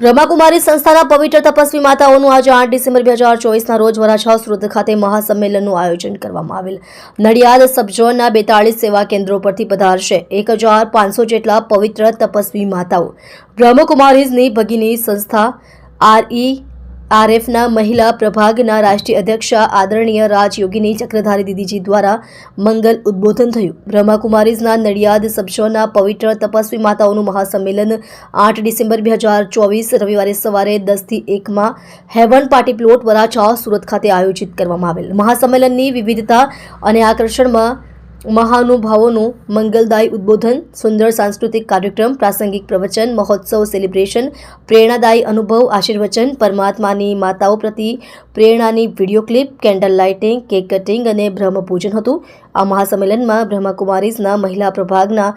બ્રહ્માકુમારી સંસ્થાના પવિત્ર તપસ્વી માતાઓનું આજે આઠ ડિસેમ્બર બે હજાર ચોવીસના રોજ વરાછા સુરત ખાતે મહાસંમેલનનું આયોજન કરવામાં આવેલ. નડિયાદ સબઝોનના બેતાળીસ સેવા કેન્દ્રો પરથી પધારશે એક હજાર પાંચસો જેટલા પવિત્ર તપસ્વી માતાઓ. બ્રહ્મકુમારીઝની ભગીની સંસ્થા આરઈ આરએફના મહિલા પ્રભાગના રાષ્ટ્રીય અધ્યક્ષા આદરણીય રાજયોગીની ચક્રધારી દીદીજી દ્વારા મંગલ ઉદ્બોધન થયું. બ્રહ્માકુમારીઝના નડિયાદ સબશોના પવિત્ર તપસ્વી માતાઓનું મહાસંમેલન આઠ ડિસેમ્બર બે હજાર ચોવીસ રવિવારે સવારે દસથી એકમાં heaven party plot Varachha Surat ખાતે આયોજિત કરવામાં આવેલ. મહાસંમેલનની વિવિધતા અને આકર્ષણમાં મહાનુભાવોનું મંગલદાયી ઉદ્બોધન, સુંદર સાંસ્કૃતિક કાર્યક્રમ, પ્રાસંગિક પ્રવચન, મહોત્સવ સેલિબ્રેશન પ્રેરણાદાયી અનુભવ, આશીર્વચન, પરમાત્માની માતાઓ પ્રતિ પ્રેરણાની video clip candle lighting cake cutting અને બ્રહ્મપૂજન હતું. આ મહાસંમેલનમાં બ્રહ્માકુમારીઝના મહિલા પ્રભાગના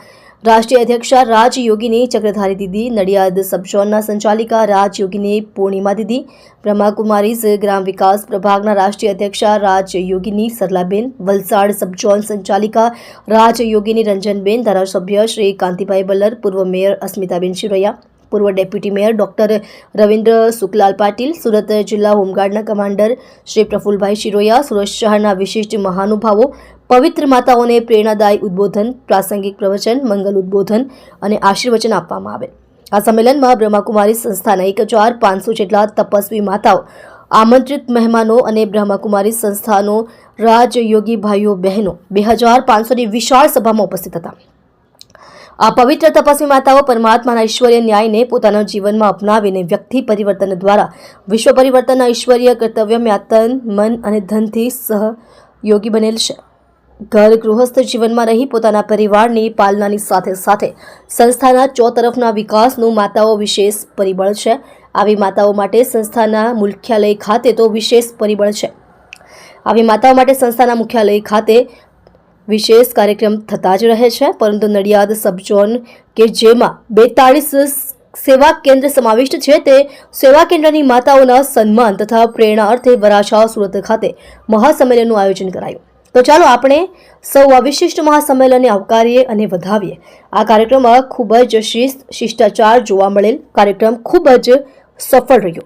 રાષ્ટ્રીય અધ્યક્ષા રાજયોગીની ચક્રધારી દીદી, નડિયાદ સબઝોનના સંચાલિકા રાજયોગીની પૂર્ણિમા દીદી, બ્રહ્માકુમારીઝ ગ્રામ વિકાસ પ્રભાગના રાષ્ટ્રીય અધ્યક્ષા રાજયોગીની સરલાબેન, વલસાડ સબઝોન સંચાલિકા રાજયોગીની રંજનબેન, ધારાસભ્ય શ્રી કાંતિભાઈ બલ્લર, પૂર્વ મેયર અસ્મિતાબેન શિરોયા પૂર્વ deputy mayor doctor Ravindra Sukhlal Patil, Surat જિલ્લા હોમગાર્ડના કમાન્ડર શ્રી પ્રફુલભાઈ શિરોયા, સુરત શહેરના વિશિષ્ટ મહાનુભાવો, પવિત્ર માતાઓને પ્રેરણાદાયી ઉદ્બોધન, પ્રાસંગિક પ્રવચન, મંગલ ઉદ્બોધન અને આશીર્વચન આપવામાં આવે. આ સંમેલનમાં બ્રહ્માકુમારી સંસ્થાના એક હજાર પાંચસો જેટલા તપસ્વી માતાઓ, આમંત્રિત મહેમાનો અને બ્રહ્માકુમારી સંસ્થાનો રાજયોગી ભાઈઓ બહેનો બે હજાર પાંચસોની વિશાળ સભામાં ઉપસ્થિત હતા. આ પવિત્ર તપસ્વી માતાઓ પરમાત્માના ઈશ્વરીય ન્યાયને પોતાના જીવનમાં અપનાવીને વ્યક્તિ પરિવર્તન દ્વારા વિશ્વ પરિવર્તનના ઈશ્વરીય કર્તવ્યમાં તન મન અને ધનથી સહયોગી બનેલ છે. ઘર ગૃહસ્થ જીવનમાં રહી પોતાના પરિવારની પાલનાની સાથે સાથે સંસ્થાના ચોતરફના વિકાસનું માતાઓ વિશેષ પરિબળ છે. આવી માતાઓ માટે સંસ્થાના મુખ્યાલય ખાતે તો વિશેષ પરિબળ છે. આવી માતાઓ માટે સંસ્થાના મુખ્યાલય ખાતે વિશેષ કાર્યક્રમ થતા જ રહે છે, પરંતુ નડિયાદ સબઝોન કે જેમાં બેતાળીસ સેવા કેન્દ્ર સમાવિષ્ટ છે, તે સેવા કેન્દ્રની માતાઓના સન્માન તથા પ્રેરણા અર્થે વરાછા સુરત ખાતે મહાસંમેલનનું આયોજન કરાયું. તો ચાલો આપણે સૌ આ વિશિષ્ટ મહાસંમેલનને આવકારીએ અને વધાવીએ. આ કાર્યક્રમમાં ખૂબ જ શિસ્ત, શિષ્ટાચાર જોવા મળેલ કાર્યક્રમ ખૂબ જ સફળ રહ્યો.